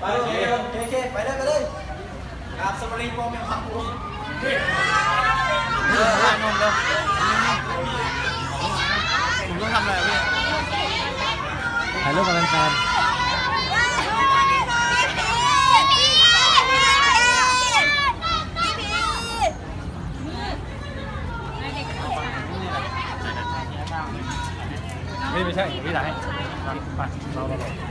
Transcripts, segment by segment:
ไปเคโอเคโอเคไปเลยไปเลยครับสมารีโปรเมลพังกูเออลานนท์เร็วผมต้องทำอะไรพี่ถ่ายรูปกับแฟนไม่ไม่ใช่พี่ถ่ายให้ไปเราเรา ๆ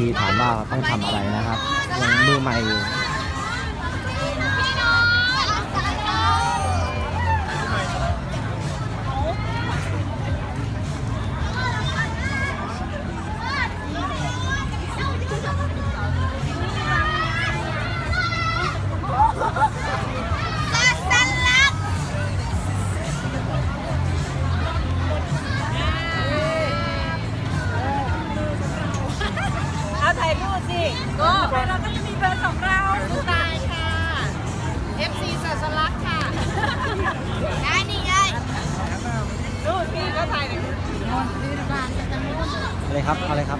ที่ถามว่าต้องทำอะไรนะครับยังมือใหม่อยู่ ก็เราก็จะมีเบอร์ของเราตายค่ะ FC สัสลักค่ะได้นี่ไงรูปพี่ก็ถ่ายหน่อยอะไรครับ อะไรครับ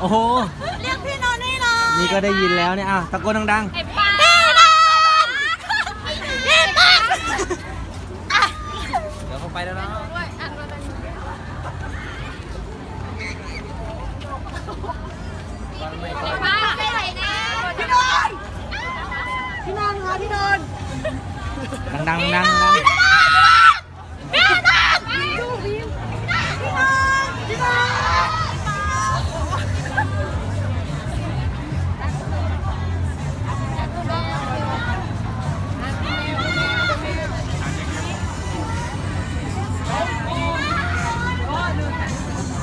โอ้โห เรียกพี่นอนให้หน่อยนี่ก็ได้ยินแล้วเนี่ยอะตะโกนดังไอ้ป้าพี่นอนพี่ป้าเดี๋ยวผมไปแล้วนะป้าไปไหนนะพี่นอนพี่นอนค่ะพี่นอนๆดังๆดังๆดัง